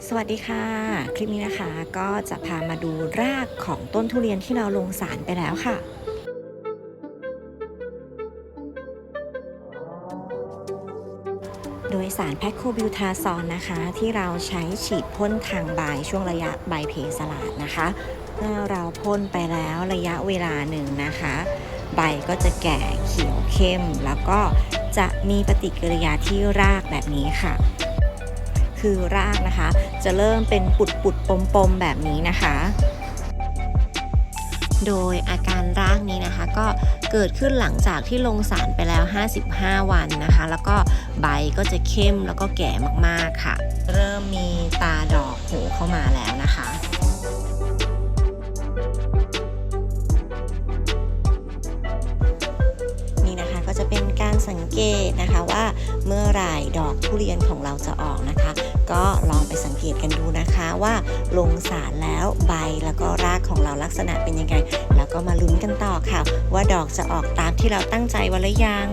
สวัสดีค่ะ คลิปนี้นะคะก็จะพามาดูรากของต้นทุเรียนที่เราลงสารไปแล้วค่ะ โดยสารแพคโคบิวทาซอนนะคะ ที่เราใช้ฉีดพ่นทางใบช่วงระยะใบเพสลาดนะคะเมื่อเราพ่นไปแล้วระยะเวลาหนึ่งนะคะ ใบก็จะแก่เขียวเข้ม แล้วก็จะมีปฏิกิริยาที่รากแบบนี้ค่ะ คือรากนะคะ จะเริ่มเป็นปุดปุดปมปมๆแบบนี้นะคะ โดยอาการรากนี้นะคะ ก็เกิดขึ้นหลังจากที่ลงสารไปแล้ว 55 วันนะคะ แล้วก็ใบก็จะเข้มแล้วก็แก่มากๆค่ะ เริ่มมีตาดอกโผล่เข้ามาแล้วนะคะนี่นะคะก็จะเป็นการสังเกตนะคะว่าเมื่อไหร่ดอกทุเรียนของเราจะออกนะคะ ก็ลองไปสังเกตกันดูนะคะว่าลงสารแล้วใบแล้วก็รากของเราลักษณะเป็นยังไง แล้วก็มาลุ้นกันต่อค่ะ ว่าดอกจะออกตามที่เราตั้งใจไว้หรือยัง